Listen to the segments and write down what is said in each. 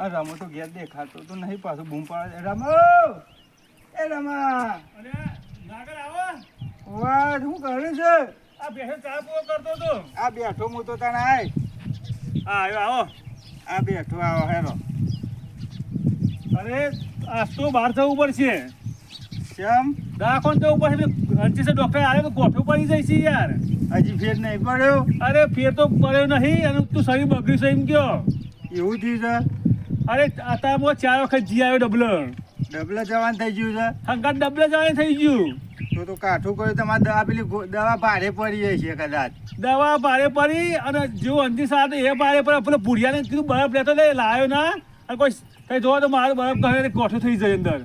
આ રામો તો ઘેર દેખાતો તો નહીં પાછું બૂમ પાડે. રામો! એ રમા! અરે નાગર આવો. વાહ શું કરે છે? આ બેઠો ચા પૂરો કરતો તો આ બેઠો હું તો તને આય. હા આવ્યો આવો. આ બેઠો આવો હેરો. અરે આ તો બહાર જવું પડશે. કેમ? દવાખાને જવું પડશે છે ડોક્ટર આવે તો ગોઠવું પડી જાય છે યાર. હજી ફેર નહીં પડ્યો? અરે ફેર તો પડ્યો નહીં અને તું શરીર બગડ્યું છે એમ કયો. એવું થયું છે? અરે અત્યારમાં ચાર વખત જી આવ્યો ડબલ ડબલે જવાન થઈ ગયું છે? હંકાર ડબલ જવાન થઈ ગયું. તો તો કાઠું કર્યું તમારે દવા પેલી દવા ભારે પડી જાય છે કદાચ. દવા ભારે પડી અને જેવું અંતિ સાથે એ ભારે પડે પેલો ભૂડિયાને કીધું બરફ લેતો લે લાવ્યો ના. અને કોઈ કઈ જોવા તો મારું બરફ કહે કોઠું થઈ જાય અંદર.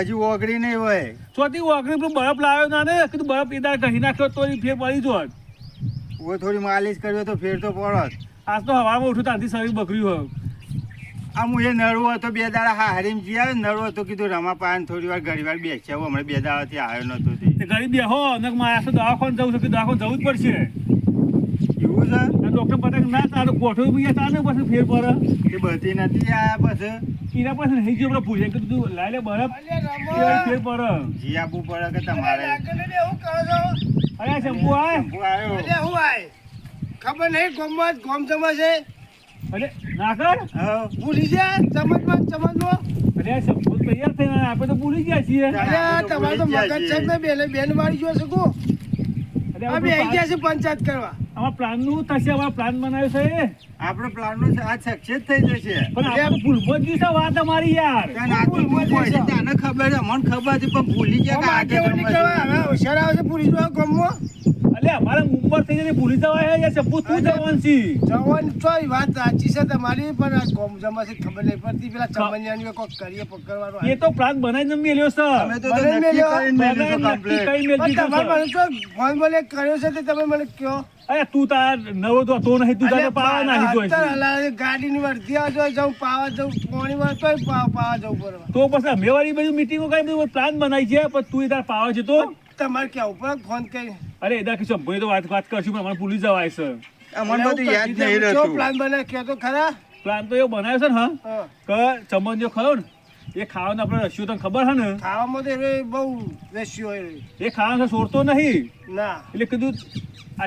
હજી ઓગળી નહીં હોય. ચોથી ઓગળી પેલું બરફ લાવ્યો ના ને કીધું બરફ એ કહી નાખ્યો તો ફેર પડી જોત. ઓ થોડી માલિશ કર્યો તો ફેર તો પડત. આજ તો હવામાં ઉઠું તાંથી શરીર બગડ્યું હોય આ હું એ નળવો હતો બે દાડા હા હરીમ જી આવે નળવો હતો કીધું રમા પાન થોડી વાર ઘડી વાર બેસ્યા હું હમણાં બે દાડાથી આવ્યો નતો તે. તે ગરીબ બેહો અને મારા તો દવાખાને જવું છું કે દવાખાને જવું જ પડશે. એવું છે? ડોક્ટર પતંગ ના તારું કોઠું બી તારે પછી ફેર પડે. એ બધી નથી આ બસ એના પાસે નહીં જો આપણે પૂછે કીધું તું લાઈ લે બરફ ફેર પર જી આપવું પડે કે તમારે? અરે શંભુ આય. શંભુ આવ્યો ખબર નહીં ગોમમાં ગોમ જમા છે. અરે ના ભૂલી જા ચમચમાં ચમચમાં. અરે આ તૈયાર થઈને આપણે તો ભૂલી ગયા છીએ. અરે તમારે તો મગજ છે ને બેન બેન વાળી જો શકો અમે આવી ગયા છે પંચાયત કરવા. અમારા પ્લાનનું થશે અમારા પ્લાન બનાવ્યો છે. આપણો પ્લાન નો આ સક્સેસ થઈ જશે. પણ આપણે જ છે વાત અમારી યાર. તું કોઈ છે, તને ખબર છે મને ખબર છે પણ ભૂલી ગયા કે આગે આગળ હવે હોશિયાર આવે છે પૂરી જો ગોમમાં અલે અમારે ઉપર થઈ જતી ભૂલી જવાય યાર શંભુ તું જવાન છી. જવાન ચોય વાત સાચી છે તમારી પણ આ છે ખબર નહીં પડતી. પેલા ચમનિયાની કોક કરીએ પકડવાનો એ તો પ્લાન બનાવીને મેલ્યો છે અમે તો નક્કી મેલ્યો. છે તમારે છે. મને તો ફોન બોલે કર્યો છે તે તમે મને કયો અરે તું તાર નવો તો નહીં તું તારે પાવા નાખી ગાડીની વર્ધી આવજો જવું પાવા જવું પોણી વાર તોય પાવા જાઉં તો પછી અમે વાળી બધી મીટિંગો કરી બધું પ્લાન બનાવી છે પણ તું તાર પાવા છે તો તમારે ક્યાં ઉપર ફોન કરી. અરે એ કે શંભુ તો વાત વાત કરશું પણ મને ભૂલી જવાય છે. અમને બધું યાદ નહીં રહેતું. પ્લાન બને કે તો ખરા? પ્લાન તો એવો બનાવ્યો છે ને હા. કે ચમન જો ખરો ને એ ખાવાનું આપણે રસ્યું તને ખબર છે ને? ખાવામાં તો એ બહુ રેશિયો હોય એ ખાવાનું છોડતો નહીં. ના. એટલે કીધું આ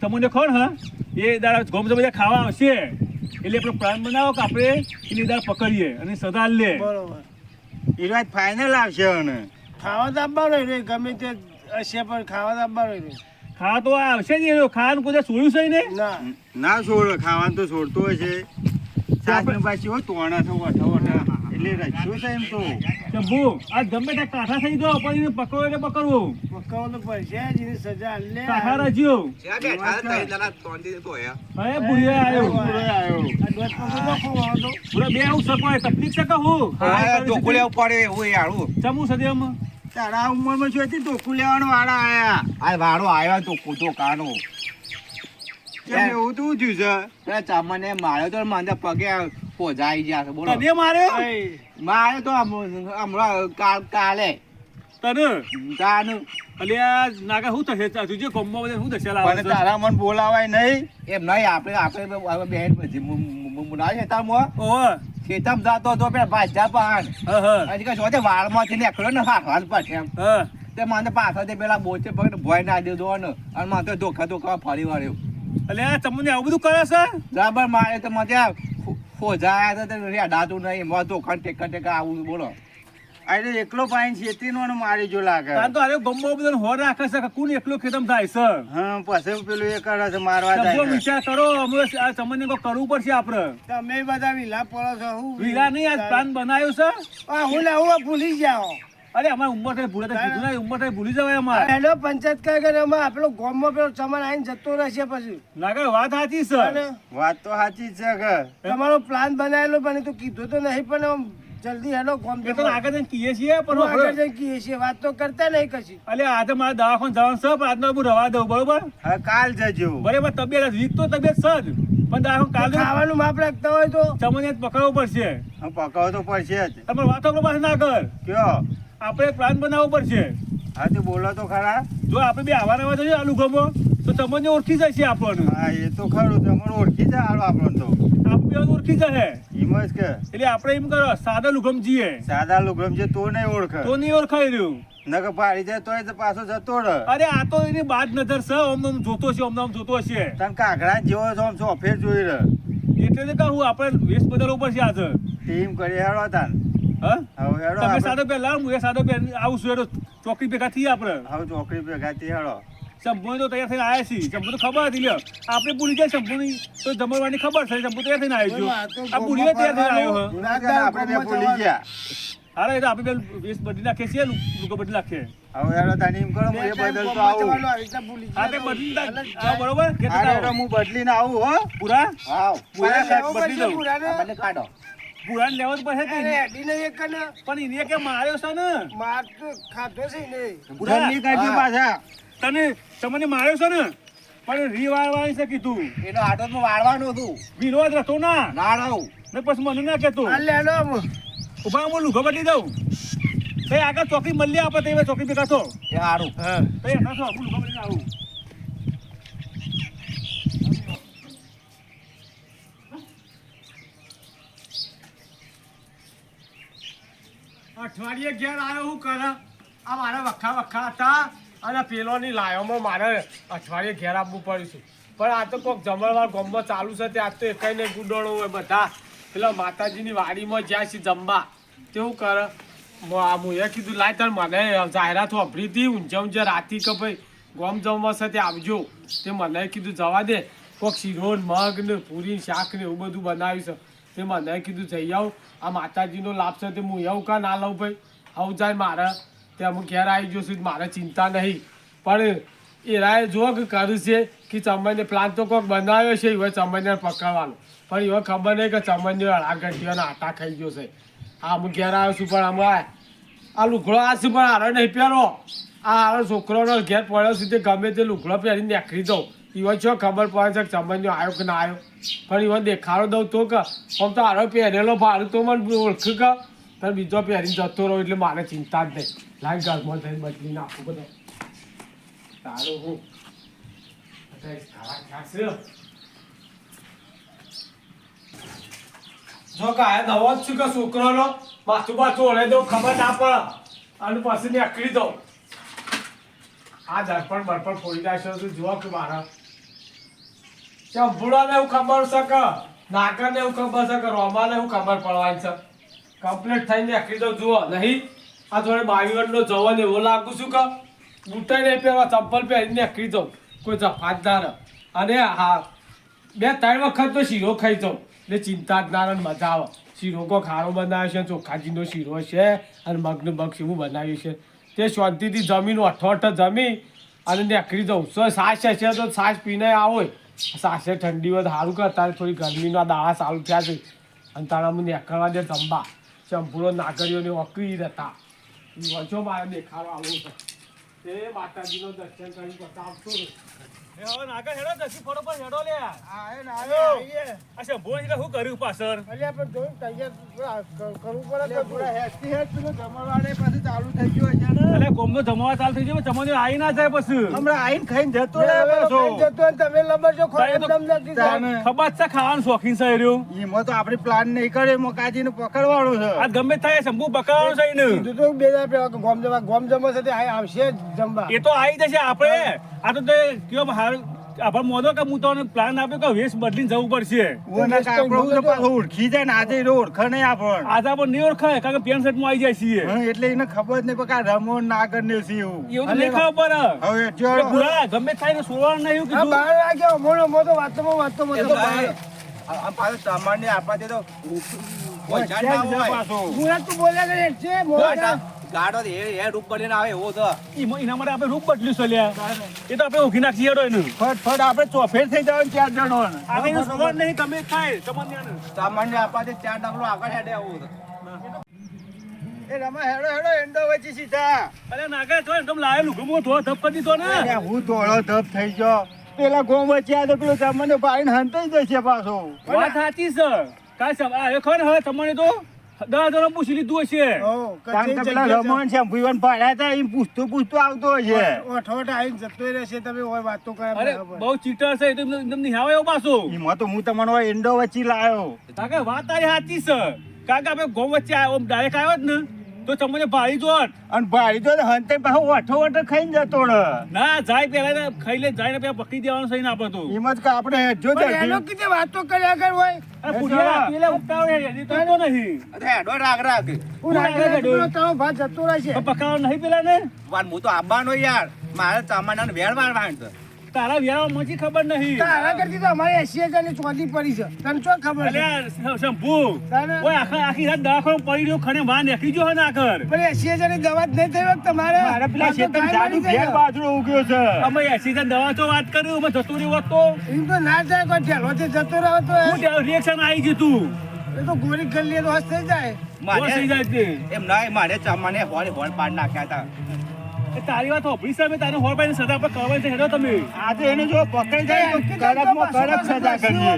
તમને ખબર હા? એ દાડા ગોમ બધા ખાવા આવશે. એટલે આપણે પ્લાન બનાવો કે આપણે એની દાળ પકડીએ અને સદા લે. બરોબર. એ વાત ફાઇનલ આવશે અને. ખાવા તો આપવાનો ગમે તે હશે પણ ખાવા તો આપવાનો ખાવા તો આવશે એ ખાવાનું કોઈ છોડ્યું છે ને ના. ના છોડ ખાવાનું તો છોડતો હોય છે. સાસનું પાછી હો તોણા થો વઠો વઠા એટલે રચ્યો છે એમ તો. શંભુ આ ગમે ત્યાં કાંઠા થઈ જાઓ પણ એને પકડો એટલે પકડવું. પકાવો તો પડશે જ સજા લે. કાંઠા રચ્યો અરે ભૂરિયા આવ્યો. પૂરો આવ્યો. બે આવું શકો તકલીફ છે કે હું ચમુ સદેમ તારા ઉંમરમાં શું હતી? ટોકું લેવાનો વાળા આયા. કેમ એવું તો શું થયું છે? મારે તો મને પગે પોજાઈ ગયા છે બોલો. તને માર્યો? માર્યો મારે તો હમ- હમણાં કાલ- કાલે. તને? તાનું. અલ્યા નાગા શું થશે? તું જે કોમ્બો બધે શું થશે? લાવે તારા મન બોલાવાય નહીં. એમ નહીં આપણે આપણે બેન પછી મુનાવી હતા મો ઓહો ખેતરમાં જાતો હતો પેલા ભાજ્યા પાન હજી કઈ શોધે વાળમાંથી નીકળ્યો ને હાથ હાથ પછી એમ. હા. તે મને પાછળથી પેલા બોચે પકડી ભોય ના દીધો ને. અને મને તો ધોખા ધોખા ફરી વળ્યો. એટલે તમને આવું બધું કરે છે? બરાબર મારે તો મજા ખોજાયા હતા તે રેડાતું નહીં. મને ધોખા ટેકા ટેકા આવું બોલો. અરે એકલો પાઈન છેતરીનો ને મારી જો લાગે. તાન તો અરે ગમ્બો બધો હોર રાખે છે કે કોણ એકલો ખેતમ થાય છે? હા પછી પેલું એ કરે છે મારવા જાય. છે. વિચાર કરો અમે આ તમને કો કરવું પડશે આપણે તમે બધા વિલા પડો છો હું વિલા નહીં આ પ્લાન બનાવ્યો છે? આ હું લાવું ભૂલી જાઓ. અરે અમારે ઉંમર થઈ ભૂલે તો કીધું ને ઉંમર થઈ ભૂલી જવાય અમારે. હેલો પંચાયત કઈ કરે એમાં આપણો ગામમાં પેલો ચમન આવીને જતો રહેશે પછી. નાગર વાત સાચી છે. વાત તો સાચી છે કે તમારો પ્લાન બનાવેલો પણ તો કીધું તો નહીં પણ આમ જલ્દી હેલો કોમ એ તો આગળ જઈને કહીએ છીએ પણ પણ આગળ જઈને કહીએ છીએ વાત તો કરતા નહીં કશી. અલ્યા આજે મારે દવાખાને જવાનું છે પણ આજનો હું રવા દઉં બરોબર? હા કાલ જજો. બરાબર તબિયત વીક તો તબિયત સજ પણ દવાખાને કાલે ખાવાનું માપ રાખતા હોય તો. તમને પકડવું પડશે. હવે પકાવ તો પડશે જ. તમારે વાતો પાસે ના કર કયો? આપણે પ્લાન બનાવવો પડશે. હા તો બોલો તો ખરા. જો આપણે બે આવા નવા જઈએ આલુ ગમો તો તમને ઓળખી જશે આપણને. હા એ તો ખરું તમને ઓળખી જાય આપણને તો. ઓળખી જશે હિમત કે. એટલે આપણે એમ કરો સાદા લુગમ જીએ સાદા લુગમ છે તો નહીં ઓળખે. તો નહીં ઓળખાઈ રહ્યું. નકર પાડી જાય તોય પાછો જતો રહે. અરે આ તો એની બાદ નજર છે ઓમ ઓમ જોતો છે ઓમ ઓમ જોતો છે. તને કાગડા જેવો છો ચોફેર જોઈ રહે. એટલે તો કહું આપણે વેશ બદલવું પડશે આજે. ટીમ કરી હેડો તાન. હવે હેડો તમે સાદો પહેલા હું એ સાદો પહેર આવું છું હેડો ચોકી ભેગા થઈ આપણે. હવે ચોકડી ભેગા થઈ હેડો. શંભુ તો તૈયાર થઈને આવ્યા છીએ. શંભુ તો ખબર હતી લ્યો. આપણે ભૂલી જાય શંભુની. તો જમરવાની ખબર છે શંભુ તૈયાર થઈને આવ્યો આ ભૂલી તૈયાર થઈને આવ્યો હે આપણે ભૂલી ગયા. હારે એ તો આપણે બે બદલી નાખીએ છીએ લુકો બદલી નાખીએ હવે હેડો તાન કરો હું એ બદલતો આવું. હા તે બદલી નાખ- બરોબર? કે હા હું બદલીને આવું હો. પૂરા? હાવ પૂરા લેવો બદલી દઉં. પુરાને. કાઢો પૂરા કે એક પણ એને કે માર્યો છે ને? માર તો ખાધો છે ને પૂરા? જલ્દી કરજો પાછા. તને તમને માર્યો છે ને? પણ રીવાળવાની છે કીધું. એનો આટો તો વાળવાનો હતું. વિરોધ રતો ના. ના રહું. ને પછી મને ના કહેતો. લેલો. ઊભા હું લુઘો બદલી દઉં. તે આગળ ચોકી મળી આપે તે ચોકી ભેગા થો. એ સારું હા તે એના થો હું લુઘો બદલીને આવું. અઠવાડિયે ઘેર આવ્યો હું કરા. આ મારા વખા વખા હતા. અને પેલોની લાયોમાં મારે અઠવાડિયે ઘેર આપવું પડ્યું છે. પણ આ તો કોઈક જમણવાર ગમમાં ચાલુ છે, ત્યાં તો એકાઈ ને ગુડોળો હોય બધા. પેલા માતાજીની વાડીમાં જ્યાં છે જમવા તેવું કરે. મુએ કીધું, લાય તાર મને જાહેરાત વાપરી હતી ઊંઝા ઊંઝા રાતી કે ભાઈ ગોમ જમવા છે તે આવજો. તે મને કીધું, જવા દે. કોઈક શીરો મગ ને પૂરી શાક ને એવું બધું બનાવ્યું છે. તે મને કીધું, જઈ આવું. આ માતાજીનો લાભ છે તે હું એવું કા ના લઉં ભાઈ? આવું જાય મારે. તે અમુક ઘેર આવી ગયો છું મારે ચિંતા નહીં. પણ એરાએ જો કે કર્યું છે કે ચમનને પ્લાન તો કોઈક બનાવ્યો છે એવો ચમનને પકડવાનો. પણ એવો ખબર નહીં કે ચમનને અળાગઢીઓના આટા ખાઈ ગયો છે. આ અમુક ઘેર આવ્યો છું, પણ આમાં આ લુગડો આ છે, પણ હારો નહીં પહેરો. આ હારો છોકરોનો ઘેર પડ્યો છે, તે ગમે તે લુગડો પહેરીને નીકળી દઉં. એવો છો ખબર પડે છે કે ચમનનો આવ્યો કે ના આવ્યો. પણ એવો દેખાડો દઉં તો કે, આમ તો હારો પહેરેલો ભાડું તો મને ઓળખ કે પણ બીજો પહેરી જતો રહો એટલે મારે ચિંતા જ નહીં. લાઈ ઘરમાં થઈને બદલી નાખું બધો. તારું હું. જો કાય નવો જ છું કે છોકરાનો? માથું પાછું ઓળે દઉં ખબર ના પડે. અને પછી નીકળી દઉં આ દર્પણ બરપણ ફોડી જાય છે જુઓ કે મારા. ચંપુડાને એવું ખબર છે કે નાગરને એવું ખબર છે કે રોમાને એવું ખબર પડવાની છે? કમ્પ્લીટ થઈને નીકળી દઉં જુઓ. નહીં, આ જોડે બાવીવનનો જવાન એવો લાગુ છું કે બૂટે નહીં પહેરવા ચંપલ પહેરીને આખરી દઉં કોઈ જફાતદાર અને હા, બે ત્રણ વખત તો શીરો ખાઈ જાઉં એટલે ચિંતા જ ના મજા આવે. શીરો કો ખારો બનાવ્યો છે ચોખાજીનો શીરો છે અને મગનું મગ એવું બનાવ્યું છે. તે શાંતિથી જમીન અઠો અઠો જમી અને નીકળી જાઉં સો સાસ છે તો સાસ પીને આવો. સાસે ઠંડી હોય સારું કર તારે થોડી ગરમીનો દાળા ચાલુ થયા છે. અને તારા મને નીકળવા દે જમવા. ચંપુરો નાગરીઓને ઓકરી હતા વચ્ચો મારે દેખાડો આવું છે. એ માતાજીનો દર્શન કરી બતાવતો રહું. એ હવે નાગર હેડો દસી ફોટો પર હેડો લે આ આયે ને આયે, આયે. શંભુ એટલે શું કર્યું પાછળ અલ્યા પણ જોયું તૈયાર કરવું પડે તો પૂરા હેડથી હેડ પેલું જમણવારે પાછું ચાલુ થઈ છે ને એટલે કોમનો જમવા ચાલુ થઈ ગયો તમને આવી ના જાય પછી હમણાં આઈને ખાઈને જતો જતો તમે લબર. ખબર છે ખાવાનું શોખીન છે રહ્યું. એમાં તો આપડી પ્લાન નહીં કરે એમાં કાજીને પકડવાનું છે આ ગમે થાય શંભુ પકડવાનું છે એને. કીધું તો બે હજાર ગોમ જમવા ગોમ જમવા સાથે આવશે જમવા એ તો આવી જશે આપણે આ તો તે કયો હાર આપણે મોદો કે હું તમને પ્લાન આપ્યો કે વેશ બદલીને જવું પડશે? ઓના કાપડો તો પાછો ઓળખી જાય ને આજે ઓળખે નહીં આપણ આજે આપણે નહીં ઓળખાય કારણ કે પેન્ટ શર્ટમાં આવી જાય છીએ. એટલે એને ખબર જ નહીં કે આ રમો નાગર ને છે એવું. એવું નહીં ખબર હવે એ જો ગમે થાય ને સોળવાનું નહીં એવું કીધું. બાર વાગ્યા મોનો મોટો વાતોમાં વાતોમાં એ તો તો ભાઈ આ આ પાછું સામાન્ય આપવાથી તો પહોંચાડ ના હોય. તું બોલ્યા કરે છે મોટા ગાડો એ એ રૂપ બનીને આવે એવો તો. એના માટે આપણે રૂપ બદલ્યું છે લ્યા. એ તો આપણે નાખીએ હેડો એનું. ફટ ફટ આપણે ચોફેર થઈ જવાનું ચાર જણો. આપણે એનું નહીં તમે તે થાય તમને સામાન્ય આપવાથી ચાર ડગલો આગળ હેડે આવું એ રમા હેડો હેડો એંડો વચ્ચે સીધા. અરે નાગા જો એમ લાયેલું ગમો ધો ધપ કરી દીધો ને. હું ધોળો ધપ થઈ ગયો. પેલા ગોમ વચ્ચે આ તો પેલો તમને ભાઈ હંતાઈ જશે પાછો. વાત સાચી છે કાંઈ એ ખબર હવે તમને તો? જણો પૂછી લીધું હશે. કારણ કે પેલા રમણ છે ભુવન ભાડ્યા હતા એમ પૂછતો પૂછતો આવતો હશે. ઓઠોટ આવીને જતો રહેશે તમે ઓય વાતો કરે અરે બહુ ચીટર છે તો એમને એમને નિહાવે એવો પાછો. એમાં તો હું તમારો એંડો વચ્ચે લાયો. કારણ વાત તારી સાચી છે. કાકા આપણે ગોમ વચ્ચે આવ્યો ડાયરેક્ટ આવ્યો જ ને. તો તમને ભાળી જોત. અને ભાળી તો હંતે પાછો વઠો વઠો ખાઈને જતો ના જાય પેલા ખાઈ લે જાય ને પેલા પકડી દેવાનું સહી ના પડતું તો. એમાં જ કે આપણે જો એનો. કીધે વાતો કર્યા કર હોય. અરે પુડિયા, પેલા ઉતાવળે છે, તો તો નહીં. અરે હેડો રાગ રાગ. હું રાગે રાગે તારો ભાત જતો રહેશે. તો પકાવવા નહીં પેલા ને વાર હું તો આવવાનો યાર. મારે ચામાના વેળ વાળવાનું છે. તારા વ્યાહ મજી ખબર નહીં. તારા કરતી તો અમારે એસી હજારની ચોથી પડી છે. તને શું ખબર છે? અલ્યા, શંભુ ઓય આખા આખી રાત દવાખાનું પડી રહ્યો ખણે વાન નાખી જો ના કર પણ એસી હજારની દવા જ નહીં થઈ તમારે. મારા પેલા શેતન જાડુ ઘેર બાજરો ઉગ્યો છે. અમે એસી હજાર દવા તો વાત કરી અમે જતું રહ્યું તો. એમ તો ના જાય કોઈ ઢેલોથી જતો રહ્યો તો હું રિએક્શન આવી જતું એ તો ગોળી કરી લે તો હસ થઈ જાય. મારે થઈ જાય તે. એમ ના મારે ચામાને હોળ હોળ પાડ નાખ્યા હતા. એ તારી વાત હોભળી છે અમે તારે હોર પાડીને સદા પર કરવા છે. હેડો તમે. આજે એને જો પકડી જાય તો કડકમાં કડક સજા કરીએ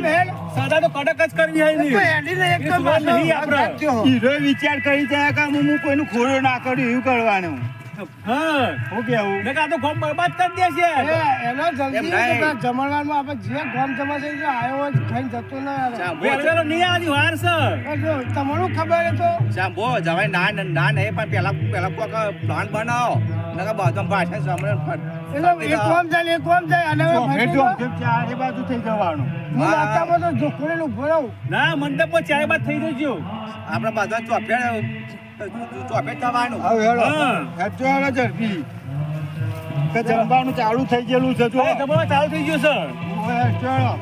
સજા તો કડક જ કરવી હોય તો ને હેડીને એક તો સુવાદ નહીં આપણો. હીરો વિચાર કરી જાય કે હું કોઈનું ખોડું ના કર્યું એવું કરવાનું. હા. હું કેવું? આ તો ગોમ બરબાદ કરી દેશે એ, એનો જલ્દી. જમણવારમાં આપણે જે ગામ જમા છે આવ્યો હોય ખાઈને જતો ના આવે. નહીં વાર તમારું ખબર તો? ચાંબો જવાય ના ના ના નહીં પણ પેલા પેલા પ્લાન બનાવો. નકર બધો ભાષણ સાંભળે એટલે એક કોમ જાય એક કોમ જાય અને હવે ચારે બાજુ થઈ જવાનું. હું વાંચામાં તો જોખોડેલું ઊભો રહું. ના મંડપ પર ચારે બાદ થઈ જજો. આપણે બધા ચોફેડ ચોફે થવાનું. હવે હેડો. હા. હેડજો હેડો ઝડપી કે જમવાનું ચાલુ થઈ ગયેલું છે જો. ચાલુ થઈ ગયું સર. હેડજો હેડો.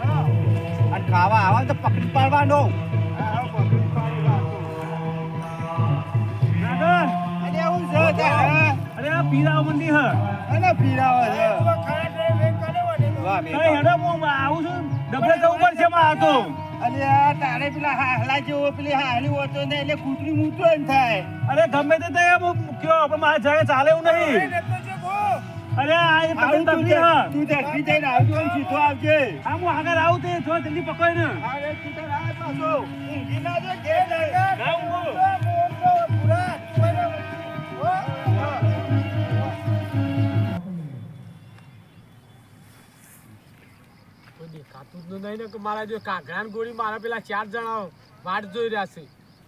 અને ખાવા આવે તો પકડી પાડવાનો. અરે આ પીરા મંદી હ. અને પીરાવે છે. તો ને. તો. કઈ હેડો હું આવું છું. ડબલે જવું પડશે મારે તો. અરે તારે પેલા હાહલા જેવો પેલી હાહલી હોતો ને એટલે કૂતરી મૂતો એમ થાય. અરે ગમે તે થાય હું કયો પણ મારા જાય ચાલે એવું નહીં. તો. અરે આ એ આવું પકડ તું તકલી હ. તું ઝડપી થઈને આવજો ને સીધો આવજે. હા હું આગળ આવું તે જો જલ્દી પકડ ને અરે તું તાર આ પાછો. ઊંઘી ના જો ઘેર. ના ઊંઘો. પૂરા. દેખાતું નહીં ને કે મારા જો કાગડાની ગોળી મારા પેલા ચાર જણા વાટ જોઈ રહ્યા છે.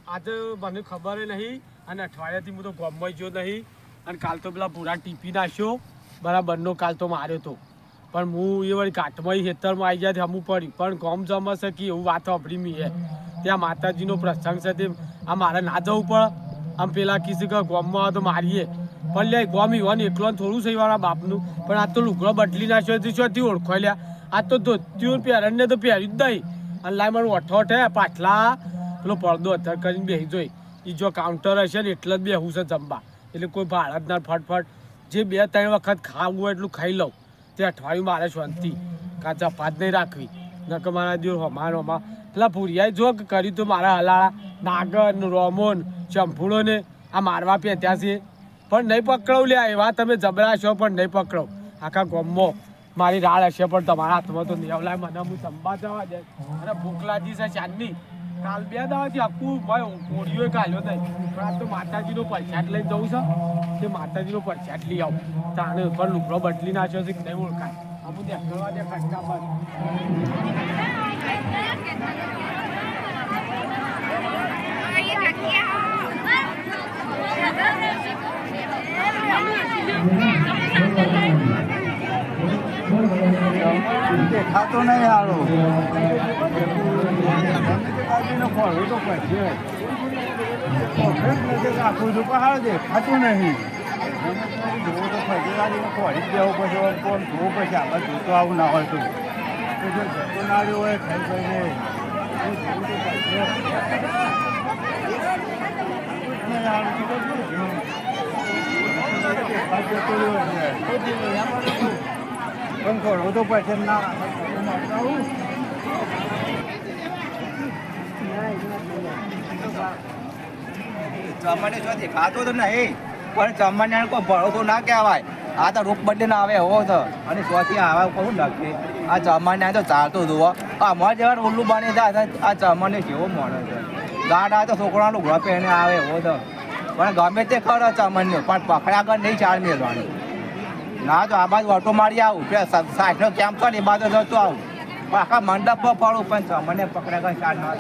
આજે મને ખબર નહીં અને અઠવાડિયાથી હું તો ગોમમાં જો નહીં. અને કાલ તો પેલા ભૂરા ટીપી નાખ્યો. બરાબરનો કાલ તો માર્યો તો. પણ હું એ વળી કાટમાં ખેતરમાં આવી ગયા હમું પડી. પણ ગોમ જમા શકી એવું વાત સાંભળી મી. ત્યાં માતાજીનો પ્રસંગ છે તે આ મારે ના જવું પડે. આમ પેલા કીધું કે ગોમમાં તો મારીએ. પણ લે ગોમ ઈવન એકલો થોડું છે મારા બાપનું. પણ આ તો લુગડો બદલી નાખ્યો હતી શોથી ઓળખો લ્યા. આ તો ધોત્યું પહેરણને તો પહેર્યું જ નહીં. અને લાય મારું અઠો અઠે પાછલા. પેલો પડદો અથર કરીને બેસી જોઈ. એ જો કાઉન્ટર હશે ને એટલે જ બેહું છે જમવા. એટલે કોઈ ભાડા જ ના ફટફટ. જે બે ત્રણ વખત ખાવું હોય એટલું ખાઈ લઉં. તે અઠવાડિયું મારે શાંતિ. કાં ભાત નહીં રાખવી. નકર મારા દિવસ હમાન હમા પેલા ભૂરિયાએ જો કર્યું તો મારા હલાળા. નાગર ને રોમોન ચંપુડો ને આ મારવા પેત્યા છે. પણ નહીં પકડવું લ્યા, એવા તમે જબરા છો પણ નહીં પકડો. આખા ગોમમાં. મારી રાડ હશે, પણ તમારા હાથમાં તો નહીં આવલાય મને હું સંભા જવા દે. અને ભૂખ લાગી છે ચાંદની. કાલ બે દાવાથી આખું કોળીઓ કાલ્યો થાય પણ આ તો માતાજીનો પરસાદ લઈને જવું છે. તે માતાજીનો પરસાદ લઈ આવું. તાણે પણ લુગડો બદલી નાખ્યો છે નહીં ઓળખાય. અમુક દેખાડવા દે ખટકા પર. દેખાતો નહીં હારો તો આખું પણ હારો દેખાતું નહીં. જોવું તો ફરી ખોળી જ દેવું પછી કોણ જોવું પછી આપણે જોતો આવું ના હોય તો તો જો જતો ના રહ્યો હોય ખાઈ ખાઈને જોવું તો તો. દેખાતો રહ્યો ખોળવું તો પછી ના. તો નહીં, પણ જમવાને કોઈ ભરોસો ના કહેવાય. આ તો રૂપ બર્થડે આવે એવો તો અને સ્વથી આવા કહું લખે આ ચમન તો ચાલતું હો. આ અમાર જેવા ઉલ્લુ બની જાય આ ચમન ને કેવો મળે છે. ગાડા તો છોકરાનું ઘર પહેરીને આવે એવો તો પણ ગમે તે ખરો ચમન પણ પકડા આગળ નહીં ચાલ મેળવાની. ના તો આ બાજુ ઓટો મારી આવું. સાઠ સાઠનો કેમ્પ છે ને એ બાજુ જતો આવું. આખા મંડપ પડું પણ મને પકડે કઈ ચાલ ના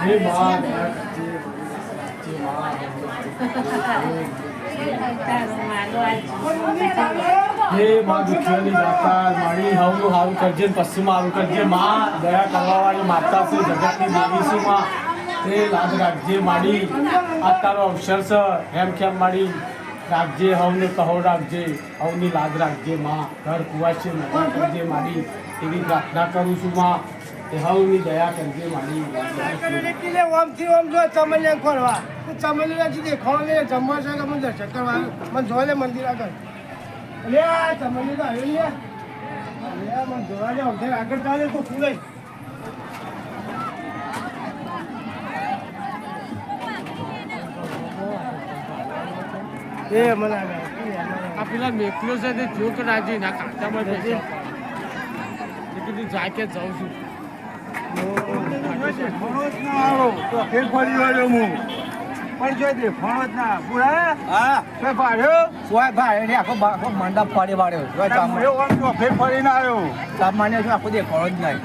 હે માં હે માં દુખિયાની દાતા મારી હવનું હારું કરજે પશ્ચિમમાં પશ્ચિમ હારું કરજે માં, દયા કરવાવાળી માતા છે જગતની દેવી છે માં તે લાજ રાખજે માડી આ તારો અવસર છે એમ કેમ માડી રાખજે હવને કહો રાખજે હવની લાજ રાખજે માં ઘર કુવાશે મજા કરજે માડી એવી પ્રાર્થના કરું છું માં એ હવની દયા કરજે માડી કિલે ઓમથી ઓમ જો ચમલિયા ખોરવા. ચમલિયા થી દેખાવ ને જમવા છે કે મને દર્શન કરવા? મને લે મંદિર આગળ. લે આ ચમલિયા તો આવ્યો લે. લે મને જોવા લે અમથે આગળ ચાલે તો ફૂલે એ મને આ પેલા મેકલો છે તે જો કે રાજી ના કાંટામાં જશે કીધું જાય કે જાઉં છું. પણ જો દેખાણો જ ના પૂરા હા ફેર પાડ્યો સોય ભાઈ એને આખો આખો મંડપ ફરી ચમન એવો તો ફેર ફરીને આવ્યો સામાન્ય શું આખું દેખાડો જ નહીં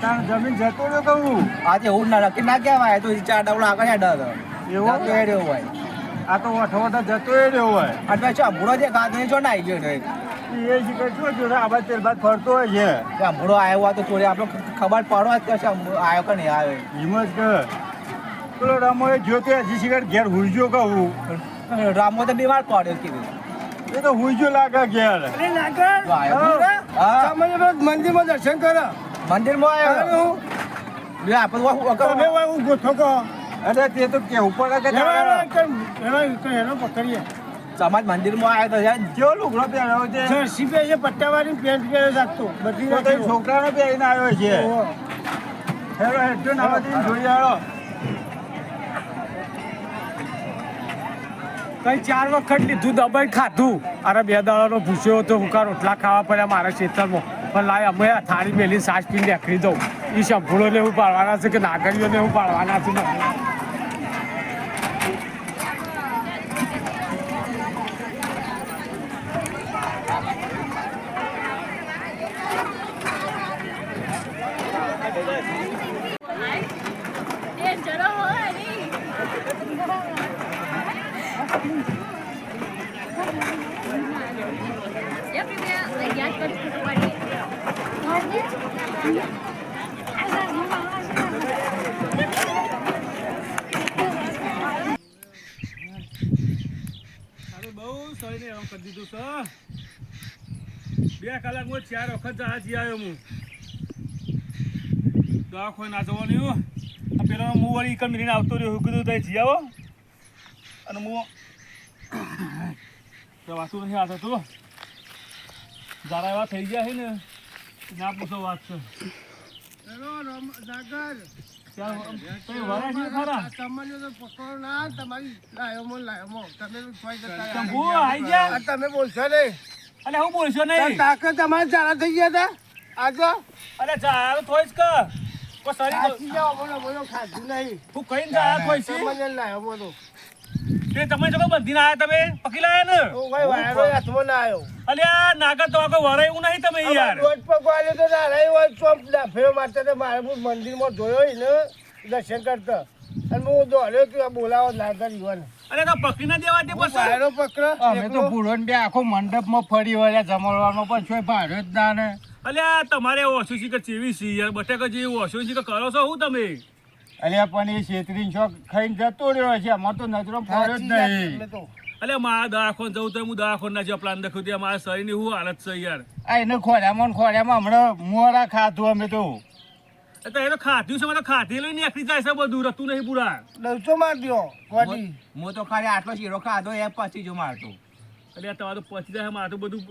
તાણ જમીન જતો રહ્યો કહું આજે એવું ના નક્કી ના કહેવાય તો ચાર ડબલો આગળ હેડ હતો એવું? એ રહ્યો હોય આ તો વઠો જતો રહ્યો હોય અને પછી અમૂળો જે ગાતો છો ને આવી ગયો છે એ જોડે તેલ બાદ ફરતો હોય છે. અમૂળો આવ્યો હોય તો થોડી આપણે ખબર પડવા જ કે આવ્યો કે નહીં આવ્યો. હિંમત કે. પેલો રમો એ જોતો હજી શિખર ઘેર હુઈજો કહું રામો તો બીમાર પડ્યો કીધું એ તો હુઈજો લાગે ઘેર. હા. મંદિરમાં દર્શન કરો. મંદિરમાં આવ્યો? લે આપણે હું ગોઠો કહો અરે તે તો કેવું પડે કે. એનો પકડીએ સમાજ મંદિરમાં આવ્યો તો યાર કેવો લુગડો પહેર્યો છે. જર્સી પહેરીએ પટ્ટાવાળી પેન્ટ પહેર્યો સાચતો બધી છોકરાનો પહેરીને આવ્યો છે. હેલો હેઠો નાવાથી જોઈ આવ્યો કઈ ચાર વખત લીધું દબાઈ ખાધું. અરે બે દાડાનો ભૂસ્યો હતો હુકા રોટલા ખાવા પડ્યા મારા ખેતરમાં પણ લાય અમે થાળી મેલી સાસ પીને નીકળી દઉં એ સંપૂર્ણને હું પાડવાના છે કે નાગરીઓને હું પાડવાના છે એ જરા હોય નહીં Ya primero, ya con tu party. તારે બહુ સળીને આમ કરી દીધું છે બે કલાકમાં ચાર વખત જહાજ જઈ આવ્યો હું દવાખોને ના જવાની એવું આ પેલો હું વળી એકમ મિલીને આવતો રહ્યો હું કીધું તઈ જી આવો. અને હું વાતું નથી આવતા તું જારા એવા થઈ ગયા છે ને ના પૂછો વાત છે. તમારી તમે બોલશો નહીં. અલે હું બોલશો નહીં? તાકાત તમારે ચારા થઈ ગયા હતા? આજે અરે જા થોઈ જ કર. સરી માં જાઓ બોલો બોલો ખાધું નહીં. હું કહીને જા થોઈ છે તમને લાયો બોલો તે. તમે જો બંધીને આયા તમે? પકી લાયા ને? હું કઈ વાયરો હાથમાં ના આવ્યો. અલ્યા નાગર તો આગળ વરાય નહીં તમે યાર. રોજ પકવાડે તો ના રહી હોય ચોપ ડાફેરો મારતા તો મારે હું મંદિરમાં જોયો ને દર્શન કરતા. અને હું દોડ્યો કે બોલાવો લાગર યુવાન. અરે તો પકડી ના દેવા દે પછી? વાયરો પકડો અમે તો પૂરોન બે આખો મંડપમાં ફરી વળ્યા જમણવામાં પણ છો ભાડ્યો જ ના ને. અલ્યા તમારે ઓછું છે કે ચેવી છે યાર? બટેકા જે ઓછું છે કે કરો છો હું તમે? અલ્યા પણ એ છેતરીન શોખ ખાઈને જતો રહ્યો છે. અમાર તો નજરો પડ્યો જ નહીં. અલ્યા મારા દવાખોને જવું તો હું દવાખોને ના જે પ્લાન દખ્યું ત્યાં મારા શરીરની હું હાલત છે યાર? આ એને ખોડામાં ખોડામાં હમણાં મોડા ખાધું અમે તો. તો એ તો ખાધ્યું છે મને ખાધેલું નહીં આખરી જાય છે બધું રતું નહીં પૂરા. ડરતો માર દો હું તો ખાલી આટલો શીરો ખાધો એ પછી જો મારતો. આ તમારું પચી જાય મારું બધું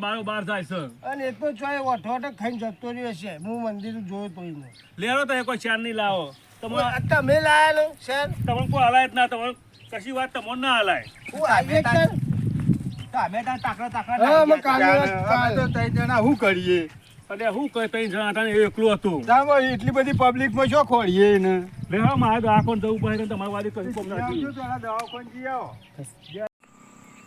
બારો બાર થાય છે. અને એ તો ચોય ઓઠો ઓઠો ખાઈને જતો રહ્યો છે. હું મંદિર જોયો તો એને લેરો તો કોઈ ચાર નહીં લાવો. તમે તમે લાયેલો શેર? તમને કોઈ હલાય જ ના તમારે કશી વાત તમને ના હલાય. હું આવી તમે એક તાર- તમે તાર તાકડા તાકડા હા ત્રણ કરીએ? એટલે હું કહે તઈ જણા હતા ને એકલું હતું. એટલી બધી પબ્લિકમાં શું ખોડીએ ને લેવા મારે તો આ જવું પડે તમારી વાળી કશું જઈ આવો.